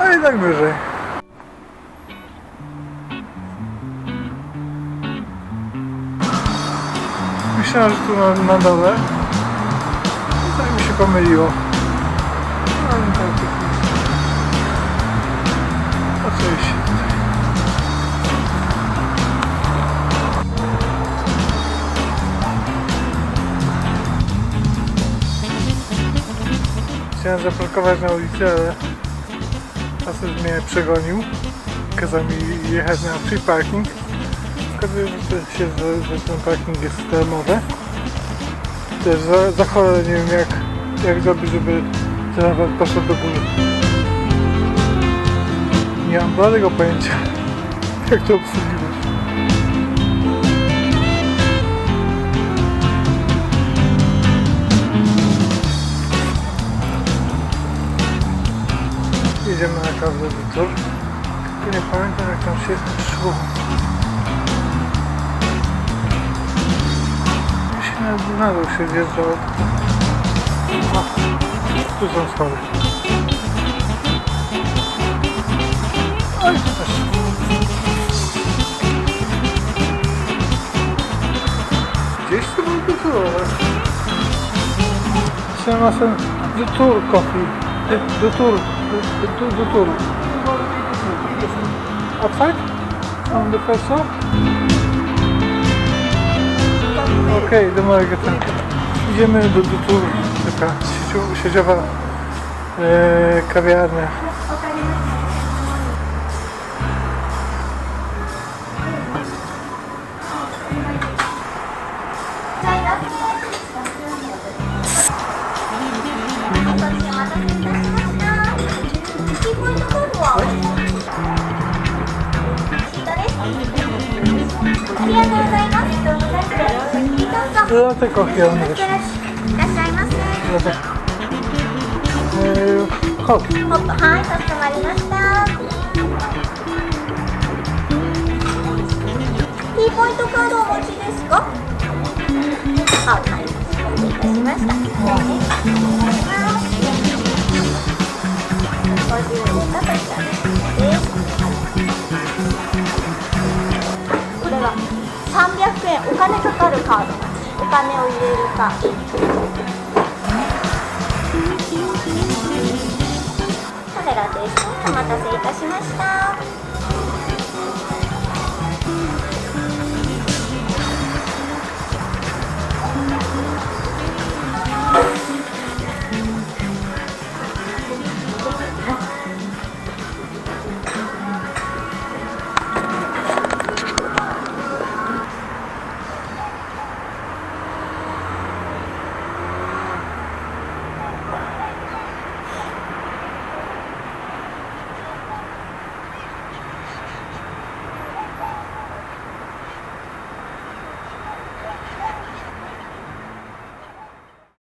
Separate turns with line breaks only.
a jednak wyżej. Myślałem, że tu na, na dole. I tak mi się pomyliło. No ale tak. Oczywiście. Chciałem zaparkować na ulicy, ale facet mnie przegonił. Kazał mi jechać na free parking. Okazuje się, że, że, ten parking jest darmowy. Też za, za cholerę nie wiem jak, jak zrobić, żeby ten rower poszedł do góry. Nie mam bladego pojęcia, jak to obsługiwać. Jedziemy na każdy wieczór. Tylko nie pamiętam jak tam się szło. Się na, na dół się zjeżdżało. O, tu są schody. Kulturowe. Przeniosłem do tour coffee. Do, tour. Do, do, do tour. Outside? On the first floor? Okej, do mojego centrum. Idziemy do, do tour. Taka sieciowa e, kawiarnia.
あり
Latte coffee również.
いらっしゃいませ。
Latte. E, hot.
ホップ、はい、かしこまりました。T ポイントカードお持ちですかあ、はい、お待たせいたしました。お金かかるカード。お金を入れるカード。カメラです。お待たせいたしました。